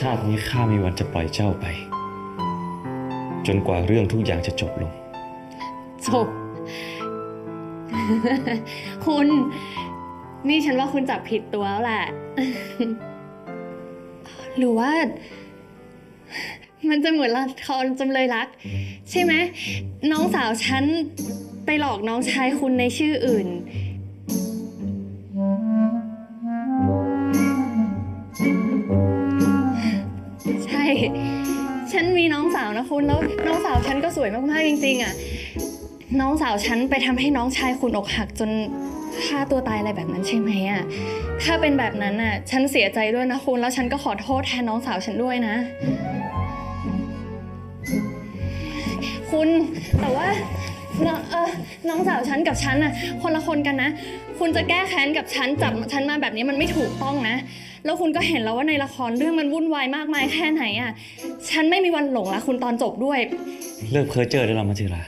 ชาตินี้ข้ามีวันจะปล่อยเจ้าไป จนกว่าเรื่องทุกอย่างจะจบลง จบ คุณ นี่ฉันว่าคุณจับผิดตัวแล้วแหละ หรือว่า มันจะเหมือนละครจำเลยรัก ใช่ไหม น้องสาวฉันไปหลอกน้องชายคุณในชื่ออื่น ฉันมีน้องสาวนะคุณแล้วน้องสาวฉันก็สวยมากๆจริงๆอะน้องสาวฉันไปทำให้น้องชายคุณอกหักจนฆ่าตัวตายอะไรแบบนั้นใช่ไหมอะถ้าเป็นแบบนั้นน่ะ ฉันเสียใจด้วยนะคุณแล้วฉันก็ขอโทษแทนน้องสาวฉันด้วยนะ คุณแต่ว่าน้องเออน้องสาวฉันกับฉันน่ะคนละคนกันนะ คุณจะแก้แค้นกับฉันจับฉันมาแบบนี้มันไม่ถูกต้องนะ แล้วคุณก็เห็นแล้วว่าในละครเรื่องมันวุ่นวายมากมายแค่ไหนอะ ฉันไม่มีวันหลงรักคุณตอนจบด้วย เลิกเพ้อเจ้อได้แล้วมัจจิรา